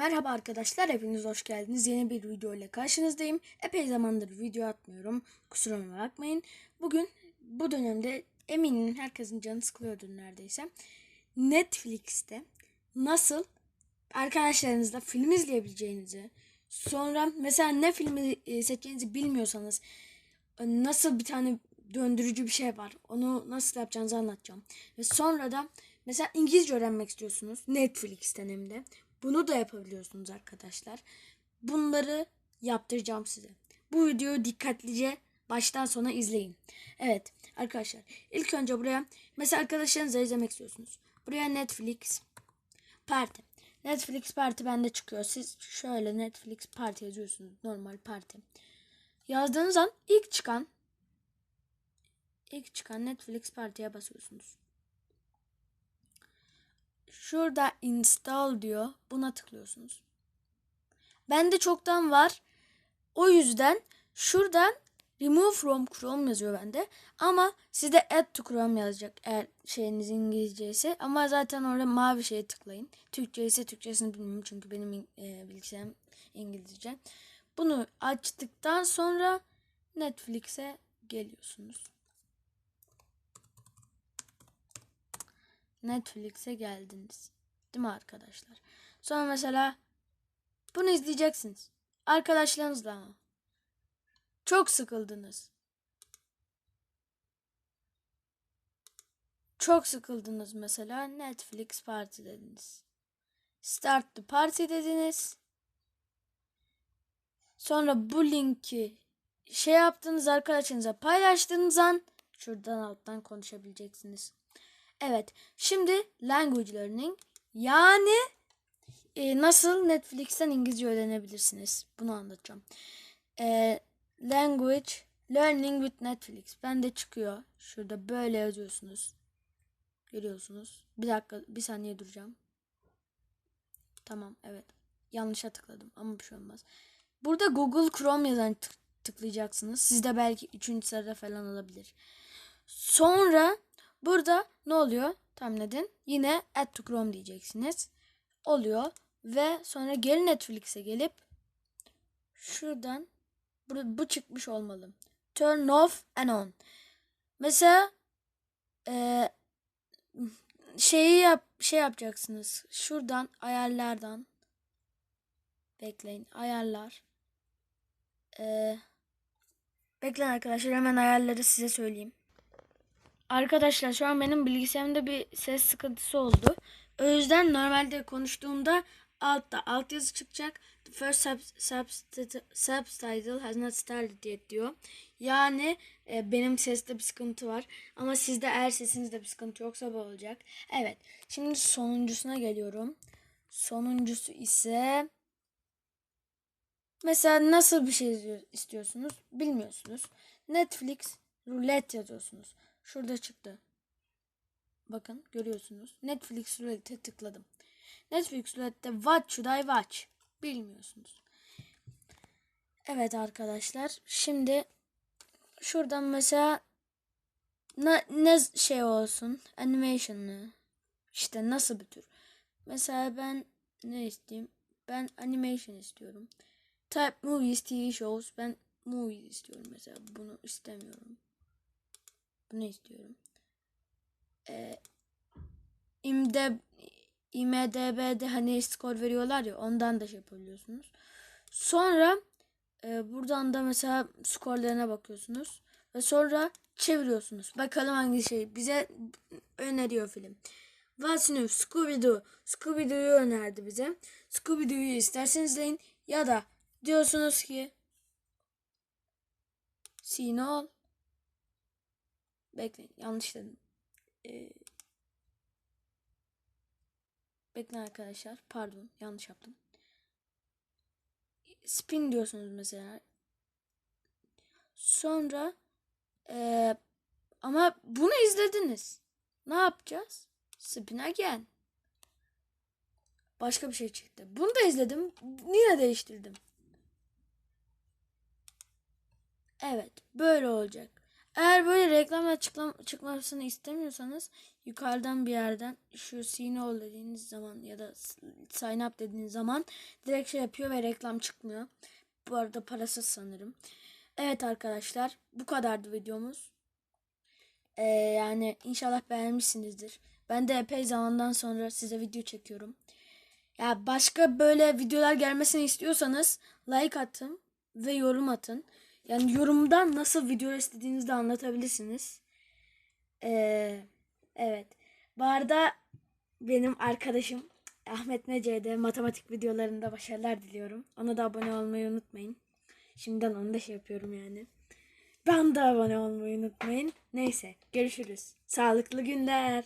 Merhaba arkadaşlar, hepiniz hoş geldiniz. Yeni bir video ile karşınızdayım. Epey zamandır video atmıyorum. Kusuruma bakmayın. Bugün bu dönemde eminim herkesin canı sıkılıyordur neredeyse. Netflix'te nasıl arkadaşlarınızla film izleyebileceğinizi, sonra mesela ne filmi e, seçeceğinizi bilmiyorsanız e, nasıl bir tane döndürücü bir şey var. Onu nasıl yapacağınızı anlatacağım. Ve sonra da mesela İngilizce öğrenmek istiyorsunuz. Netflix'ten hem de. Bunu da yapabiliyorsunuz arkadaşlar. Bunları yaptıracağım size. Bu videoyu dikkatlice baştan sona izleyin. Evet arkadaşlar ilk önce buraya mesela arkadaşlarınızla izlemek istiyorsunuz. Buraya Netflix parti. Netflix parti bende çıkıyor. Siz şöyle Netflix parti yazıyorsunuz. Normal parti. Yazdığınız an ilk çıkan ilk çıkan Netflix partiye basıyorsunuz. Şurada install diyor. Buna tıklıyorsunuz. Bende çoktan var. O yüzden şuradan remove from Chrome yazıyor bende. Ama sizde add to Chrome yazacak eğer şeyiniz İngilizce ise. Ama zaten orada mavi şeye tıklayın. Türkçe ise Türkçesini bilmiyorum çünkü benim e, bilgisayarım İngilizce. Bunu açtıktan sonra Netflix'e geliyorsunuz. Netflix'e geldiniz. Değil mi arkadaşlar? Sonra mesela bunu izleyeceksiniz. Arkadaşlarınızla ama. Çok sıkıldınız. Çok sıkıldınız mesela Netflix parti dediniz. Start the party dediniz. Sonra bu linki şey yaptığınız arkadaşınıza paylaştığınız an şuradan alttan konuşabileceksiniz. Evet. Şimdi language learning yani e, nasıl Netflix'ten İngilizce öğrenebilirsiniz? Bunu anlatacağım. E, language learning with Netflix. Ben de çıkıyor. Şurada böyle yazıyorsunuz. Görüyorsunuz. Bir dakika, bir saniye duracağım. Tamam, evet. Yanlışa tıkladım ama bir şey olmaz. Burada Google Chrome yazan tık tıklayacaksınız. Sizde belki 3. sırada falan olabilir. Sonra Burada ne oluyor? Tahmin edin. Yine add to Chrome diyeceksiniz. Oluyor. Ve sonra geri Netflix'e gelip şuradan bu, çıkmış olmalı. Turn off and on. Mesela e, şeyi yap şey yapacaksınız. Şuradan ayarlardan bekleyin. Ayarlar. E, bekleyin arkadaşlar hemen ayarları size söyleyeyim. Arkadaşlar şu an benim bilgisayarımda bir ses sıkıntısı oldu. O yüzden normalde konuştuğumda altta alt yazı çıkacak. The first sub, subtitle, has not started yet diyor. Yani e, benim seste bir sıkıntı var. Ama sizde eğer sesinizde bir sıkıntı yoksa bu olacak. Evet. Şimdi sonuncusuna geliyorum. Sonuncusu ise mesela nasıl bir şey istiyorsunuz bilmiyorsunuz. Netflix roulette yazıyorsunuz. Şurada çıktı. Bakın görüyorsunuz. Netflix Roulette'e tıkladım. Netflix Roulette'te what should I watch? Bilmiyorsunuz. Evet arkadaşlar. Şimdi şuradan mesela ne, ne şey olsun? Animation'lı. İşte nasıl bir tür? Mesela ben ne isteyeyim? Ben animation istiyorum. Type movies, TV shows. Ben movies istiyorum mesela. Bunu istemiyorum. Bunu istiyorum. Ee, IMDb, IMDB'de hani skor veriyorlar ya ondan da şey yapabiliyorsunuz. Sonra e, buradan da mesela skorlarına bakıyorsunuz. Ve sonra çeviriyorsunuz. Bakalım hangi şey bize öneriyor film. What's New? Scooby-Doo. Scooby-Doo'yu önerdi bize. Scooby-Doo'yu isterseniz izleyin. Ya da diyorsunuz ki all. Bekleyin. Yanlış dedim. Ee, bekleyin arkadaşlar. Pardon. Yanlış yaptım. Spin diyorsunuz mesela. Sonra ee, ama bunu izlediniz. Ne yapacağız? Spin again. Başka bir şey çıktı. Bunu da izledim. Yine değiştirdim. Evet. Böyle olacak. Eğer böyle reklamla çıklam- çıkmasını istemiyorsanız yukarıdan bir yerden şu sign ol dediğiniz zaman ya da sign up dediğiniz zaman direkt şey yapıyor ve reklam çıkmıyor. Bu arada parasız sanırım. Evet arkadaşlar bu kadardı videomuz. Ee, yani inşallah beğenmişsinizdir. Ben de epey zamandan sonra size video çekiyorum. Ya başka böyle videolar gelmesini istiyorsanız like atın ve yorum atın. Yani yorumdan nasıl video istediğinizi de anlatabilirsiniz. Ee, evet. Bu arada benim arkadaşım Ahmet Nece'de matematik videolarında başarılar diliyorum. Ona da abone olmayı unutmayın. Şimdiden onu da şey yapıyorum yani. Ben de abone olmayı unutmayın. Neyse görüşürüz. Sağlıklı günler.